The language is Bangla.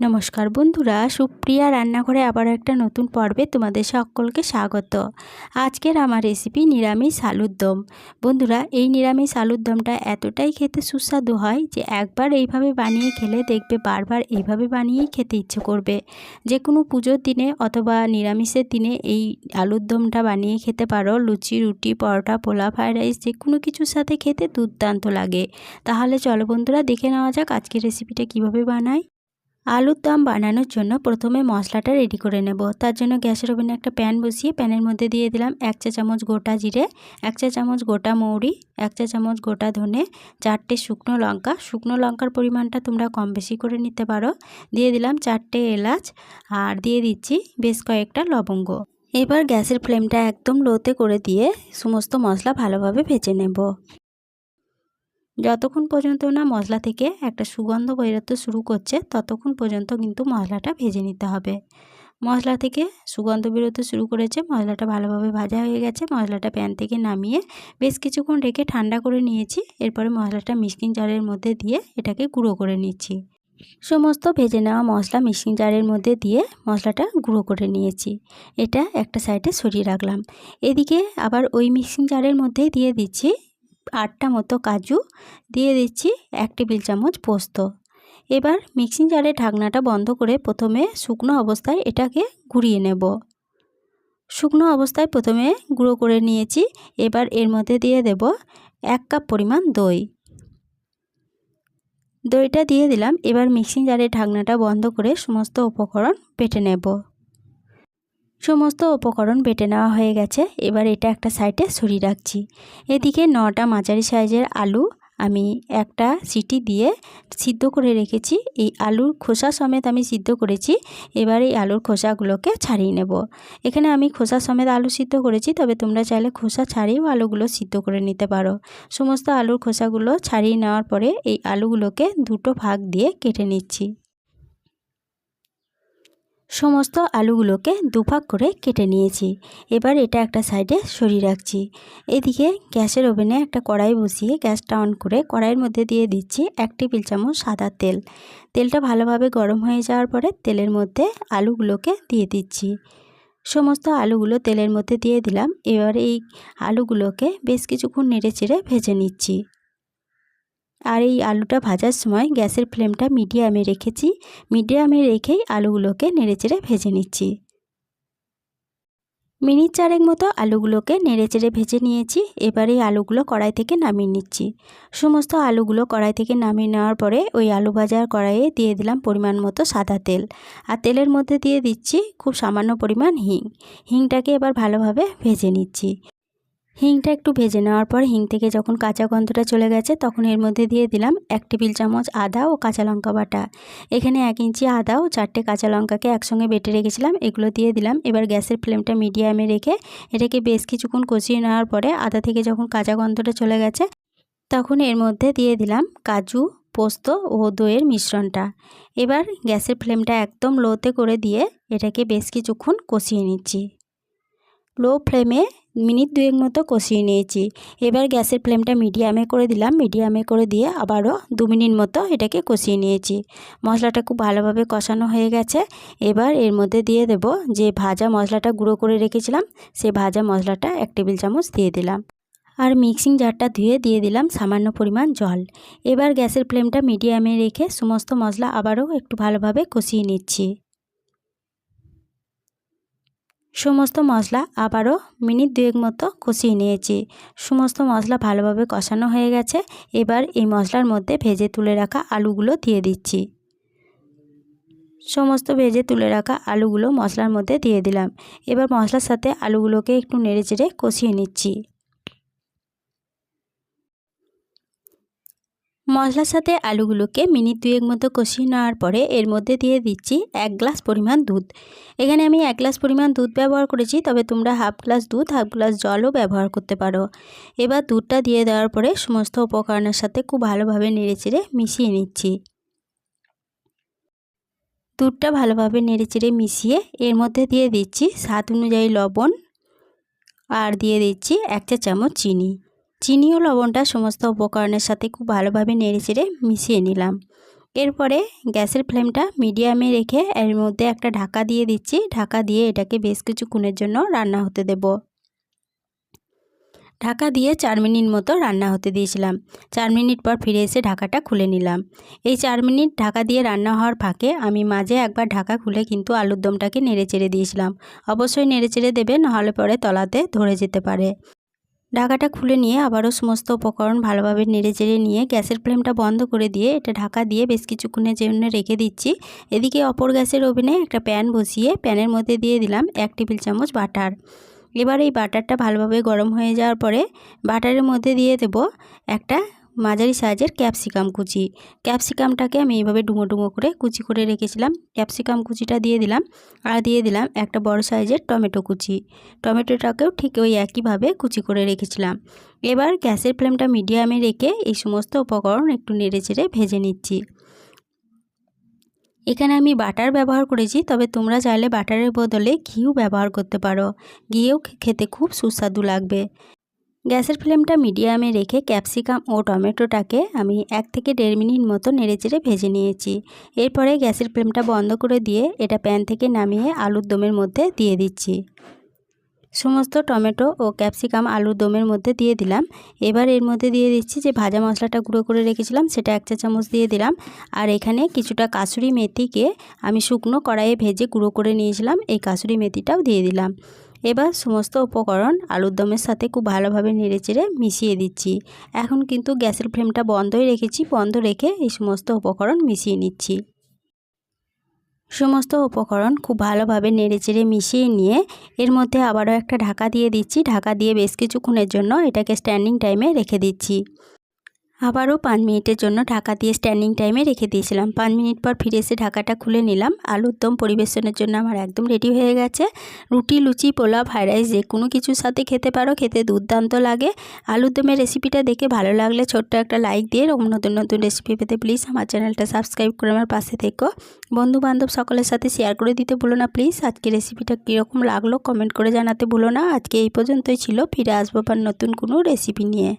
নমস্কার বন্ধুরা, সুপ্রিয়া রান্নাঘরে আবার একটা নতুন পর্বে তোমাদের সকলকে স্বাগত। আজকের আমার রেসিপি নিরামিষ আলুর দম। বন্ধুরা, এই নিরামিষ আলুর দমটা এতটাই খেতে সুস্বাদু হয় যে একবার এইভাবে বানিয়ে খেলে দেখবে বারবার এইভাবে বানিয়েই খেতে ইচ্ছে করবে। যে কোনো পুজোর দিনে অথবা নিরামিষের দিনে এই আলুর দমটা বানিয়ে খেতে পারো। লুচি, রুটি, পরোটা পোলা ফ্রাইড রাইস যে কোনো কিছুর সাথে খেতে দুর্দান্ত লাগে। তাহলে চলো বন্ধুরা, দেখে নেওয়া যাক আজকের রেসিপিটা কীভাবে বানাই আলুর দম বানানোর জন্য প্রথমে মশলাটা রেডি করে নেব। তার জন্য গ্যাসের ওভেনে একটা প্যান বসিয়ে প্যানের মধ্যে দিয়ে দিলাম এক চা চামচ গোটা জিরে, এক চা চামচ গোটা মৌরি, এক চা চামচ গোটা ধনে, চারটে শুকনো লঙ্কা। শুকনো লঙ্কার পরিমাণটা তোমরা কম বেশি করে নিতে পারো। দিয়ে দিলাম চারটে এলাচ আর দিয়ে দিচ্ছি বেশ কয়েকটা লবঙ্গ। এবার গ্যাসের ফ্লেমটা একদম লোতে করে দিয়ে সমস্ত মশলা ভালোভাবে ভেজে নেব। যতক্ষণ পর্যন্ত না মশলা থেকে একটা সুগন্ধ বেরোতে শুরু করছে, ততক্ষণ পর্যন্ত কিন্তু মশলাটা ভেজে নিতে হবে। মশলা থেকে সুগন্ধ বেরোতে শুরু করেছে, মশলাটা ভালোভাবে ভাজা হয়ে গেছে, মশলাটা প্যান থেকে নামিয়ে বেশ কিছুক্ষণ রেখে ঠান্ডা করে নিয়েছি। এরপরে মশলাটা মিক্সিং জারের মধ্যে দিয়ে এটাকে গুঁড়ো করে নিচ্ছি। সমস্ত ভেজে নেওয়া মশলা মিক্সিং জারের মধ্যে দিয়ে মশলাটা গুঁড়ো করে নিয়েছি। এটা একটা সাইডে সরিয়ে রাখলাম। এদিকে আবার ওই মিক্সিং জারের মধ্যেই দিয়ে দিচ্ছি আটটা মতো কাজু দিয়ে দিচ্ছি এক টেবিল চামচ পোস্ত। এবার মিক্সিং জারের ঢাকনাটা বন্ধ করে প্রথমে শুকনো অবস্থায় এটাকে ঘুরিয়ে নেব। শুকনো অবস্থায় প্রথমে গুঁড়ো করে নিয়েছি, এবার এর মধ্যে দিয়ে দেব এক কাপ পরিমাণ দই। দইটা দিয়ে দিলাম, এবার মিক্সিং জারের ঢাকনাটা বন্ধ করে সমস্ত উপকরণ পেটে নেব। সমস্ত উপকরণ বেটে নেওয়া হয়ে গেছে। এবার এটা একটা সাইডে সরিয়ে রাখছি। এদিকে নটা মাঝারি সাইজের আলু আমি একটা সিটি দিয়ে সিদ্ধ করে রেখেছি। এই আলুর খোসা সমেত আমি সিদ্ধ করেছি। এবার এই আলুর খোসাগুলোকে ছাড়িয়ে নেব। এখানে আমি খোসা সমেত আলু সিদ্ধ করেছি, তবে তোমরা চাইলে খোসা ছাড়িয়েও আলুগুলো সিদ্ধ করে নিতে পারো। সমস্ত আলুর খোসাগুলো ছাড়িয়ে নেওয়ার পরে এই আলুগুলোকে দুটো ভাগ দিয়ে কেটে নিচ্ছি। সমস্ত আলুগুলোকে দুভাগ করে কেটে নিয়েছি। এবার এটা একটা সাইডে সরিয়ে রাখছি। এদিকে গ্যাসের ওভেনে একটা কড়াই বসিয়ে গ্যাসটা অন করে কড়াইয়ের মধ্যে দিয়ে দিচ্ছি এক টেবিল চামচ সাদা তেল। তেলটা ভালোভাবে গরম হয়ে যাওয়ার পরে তেলের মধ্যে আলুগুলোকে দিয়ে দিচ্ছি। সমস্ত আলুগুলো তেলের মধ্যে দিয়ে দিলাম। এবার এই আলুগুলোকে বেশ কিছুক্ষণ নেড়ে চেড়ে ভেজে নিচ্ছি। আর এই আলুটা ভাজার সময় গ্যাসের ফ্লেমটা মিডিয়ামে রেখেছি। মিডিয়ামে রেখেই আলুগুলোকে নেড়েচেড়ে ভেজে নিচ্ছি। মিনিট চারেক মতো আলুগুলোকে নেড়েচেড়ে ভেজে নিয়েছি। এবার এই আলুগুলো কড়াই থেকে নামিয়ে নিচ্ছি। সমস্ত আলুগুলো কড়াই থেকে নামিয়ে নেওয়ার পরে ওই আলু ভাজার কড়াইয়ে দিয়ে দিলাম পরিমাণ মতো সাদা তেল। আর তেলের মধ্যে দিয়ে দিচ্ছি খুব সামান্য পরিমাণ হিং। হিংটাকে এবার ভালোভাবে ভেজে নিচ্ছি। হিংটা একটু ভেজে নেওয়ার পর হিং থেকে যখন কাঁচা গন্ধটা চলে গেছে, তখন এর মধ্যে দিয়ে দিলাম এক টেবিল চামচ আদা ও কাঁচা লঙ্কা বাটা। এখানে এক ইঞ্চি আদা ও চারটে কাঁচা লঙ্কাকে একসঙ্গে বেটে রেখেছিলাম। এগুলো দিয়ে দিলাম। এবার গ্যাসের ফ্লেমটা মিডিয়ামে রেখে এটাকে বেশ কিছুক্ষণ কষিয়ে নেওয়ার পরে আদা থেকে যখন কাঁচা গন্ধটা চলে গেছে, তখন এর মধ্যে দিয়ে দিলাম কাজু, পোস্ত ও দইয়ের মিশ্রণটা। এবার গ্যাসের ফ্লেমটা একদম লোতে করে দিয়ে এটাকে বেশ কিছুক্ষণ কষিয়ে নিচ্ছি। লো ফ্লেমে মিনিট দুয়েক মতো কষিয়ে নিয়েছি। এবার গ্যাসের ফ্লেমটা মিডিয়ামে করে দিলাম। মিডিয়ামে করে দিয়ে আবারও দু মিনিট মতো এটাকে কষিয়ে নিয়েছি। মশলাটা খুব ভালোভাবে কষানো হয়ে গেছে। এবার এর মধ্যে দিয়ে দেব যে ভাজা মশলাটা গুঁড়ো করে রেখেছিলাম, সে ভাজা মশলাটা এক টেবিল চামচ দিয়ে দিলাম। আর মিক্সিং জারটা ধুয়ে দিয়ে দিলাম সামান্য পরিমাণ জল। এবার গ্যাসের ফ্লেমটা মিডিয়ামে রেখে সমস্ত মশলা আবারও একটু ভালোভাবে কষিয়ে নিচ্ছি। সমস্ত মশলা আবারও মিনিট দুয়েক মতো কষিয়ে নিয়েছি। সমস্ত মশলা ভালোভাবে কষানো হয়ে গেছে। এবার এই মশলার মধ্যে ভেজে তুলে রাখা আলুগুলো দিয়ে দিচ্ছি। সমস্ত ভেজে তুলে রাখা আলুগুলো মশলার মধ্যে দিয়ে দিলাম। এবার মশলার সাথে আলুগুলোকে একটু নেড়ে চেড়ে কষিয়ে নিচ্ছি। মশলার সাথে আলুগুলোকে মিনিট দুয়েক মতো কষিয়ে নেওয়ার পরে এর মধ্যে দিয়ে দিচ্ছি এক গ্লাস পরিমাণ দুধ। এখানে আমি এক গ্লাস পরিমাণ দুধ ব্যবহার করেছি, তবে তোমরা হাফ গ্লাস দুধ, হাফ গ্লাস জলও ব্যবহার করতে পারো। এবার দুধটা দিয়ে দেওয়ার পরে সমস্ত উপকরণের সাথে খুব ভালোভাবে নেড়েচেড়ে মিশিয়ে নিচ্ছি। দুধটা ভালোভাবে নেড়েচেড়ে মিশিয়ে এর মধ্যে দিয়ে দিচ্ছি স্বাদ অনুযায়ী লবণ, আর দিয়ে দিচ্ছি এক চা চামচ চিনি। চিনি ও লবণটা সমস্ত উপকরণের সাথে খুব ভালোভাবে নেড়ে চেড়ে মিশিয়ে নিলাম। এরপরে গ্যাসের ফ্লেমটা মিডিয়ামে রেখে এর মধ্যে একটা ঢাকা দিয়ে দিচ্ছি। ঢাকা দিয়ে এটাকে বেশ কিছু কিছুক্ষণের জন্য রান্না হতে দেব। ঢাকা দিয়ে চার মিনিট মতো রান্না হতে দিয়েছিলাম। চার মিনিট পর ফিরে এসে ঢাকাটা খুলে নিলাম। এই চার মিনিট ঢাকা দিয়ে রান্না হওয়ার ফাঁকে আমি মাঝে একবার ঢাকা খুলে কিন্তু আলুর দমটাকে নেড়ে চেড়ে দিয়েছিলাম। অবশ্যই নেড়ে চেড়ে দেবে, নাহলে পরে তলাতে ধরে যেতে পারে। ঢাকাটা খুলে নিয়ে আবারও সমস্ত উপকরণ ভালোভাবে নেড়ে চেড়ে নিয়ে গ্যাসের ফ্লেমটা বন্ধ করে দিয়ে এটা ঢাকা দিয়ে বেশ কিছুক্ষণের জন্য রেখে দিচ্ছি। এদিকে অপর গ্যাসের ওভেনে একটা প্যান বসিয়ে প্যানের মধ্যে দিয়ে দিলাম এক টেবিল চামচ বাটার। এবার এই বাটারটা ভালোভাবে গরম হয়ে যাওয়ার পরে বাটারের মধ্যে দিয়ে দেব একটা মাঝারি সাইজের ক্যাপসিকাম কুচি। ক্যাপসিকামটাকে আমি এইভাবে ডুমো ডুমো করে কুচি করে রেখেছিলাম। ক্যাপসিকাম কুচিটা দিয়ে দিলাম আর দিয়ে দিলাম একটা বড় সাইজের টমেটো কুচি। টমেটোটাকেও ঠিক ওই একইভাবে কুচি করে রেখেছিলাম। এবার গ্যাসের ফ্লেমটা মিডিয়ামে রেখে এই সমস্ত উপকরণ একটু নেড়ে চেড়ে ভেজে নিচ্ছি। এখানে আমি বাটার ব্যবহার করেছি, তবে তোমরা চাইলে বাটারের বদলে ঘিও ব্যবহার করতে পারো। ঘিয়েও খেতে খুব সুস্বাদু লাগবে। গ্যাসের ফ্লেমটা মিডিয়ামে রেখে ক্যাপসিকাম ও টমেটোটাকে আমি এক থেকে দেড় মিনিট মতো নেড়েচেড়ে ভেজে নিয়েছি। এরপরে গ্যাসের ফ্লেমটা বন্ধ করে দিয়ে এটা প্যান থেকে নামিয়ে আলুর দমের মধ্যে দিয়ে দিচ্ছি। সমস্ত টমেটো ও ক্যাপসিকাম আলুর দমের মধ্যে দিয়ে দিলাম। এবার এর মধ্যে দিয়ে দিচ্ছি যে ভাজা মশলাটা গুঁড়ো করে রেখেছিলাম, সেটা এক চা চামচ দিয়ে দিলাম। আর এখানে কিছুটা কাসুরি মেথিকে আমি শুকনো কড়াইয়ে ভেজে গুঁড়ো করে নিয়েছিলাম, এই কাসুরি মেথিটাও দিয়ে দিলাম। এবার সমস্ত উপকরণ আলুর দমের সাথে খুব ভালোভাবে নেড়েচেড়ে মিশিয়ে দিচ্ছি। এখন কিন্তু গ্যাসের ফ্লেমটা বন্ধই রেখেছি, বন্ধ রেখে এই সমস্ত উপকরণ মিশিয়ে নিচ্ছি। সমস্ত উপকরণ খুব ভালোভাবে নেড়েচেড়ে মিশিয়ে নিয়ে এর মধ্যে আবারও একটা ঢাকা দিয়ে দিচ্ছি। ঢাকা দিয়ে বেশ কিছুক্ষণের জন্য এটাকে স্ট্যান্ডিং টাইমে রেখে দিচ্ছি। আবারও পাঁচ মিনিটের জন্য ঢাকা দিয়ে স্ট্যান্ডিং টাইমে রেখে দিয়েছিলাম। পাঁচ মিনিট পর ফিরে এসে ঢাকাটা খুলে নিলাম। আলুর দম পরিবেশনের জন্য আমার একদম রেডি হয়ে গেছে। রুটি, লুচি, পোলাও ফ্রাইড রাইস যে কোনো কিছুর সাথে খেতে পারো, খেতে দুর্দান্ত লাগে। আলুর দমের রেসিপিটা দেখে ভালো লাগলে ছোট্ট একটা লাইক দিয়ে এরকম নতুন নতুন রেসিপি পেতে প্লিজ আমার চ্যানেলটা সাবস্ক্রাইব করে আমার পাশে থেকো। বন্ধু বান্ধব সকলের সাথে শেয়ার করে দিতে ভুলো না প্লিজ আজকে রেসিপিটা কীরকম লাগল কমেন্ট করে জানাতে ভুলো না। আজকে এই পর্যন্তই ছিল। ফিরে আসব আবার নতুন কোনো রেসিপি নিয়ে।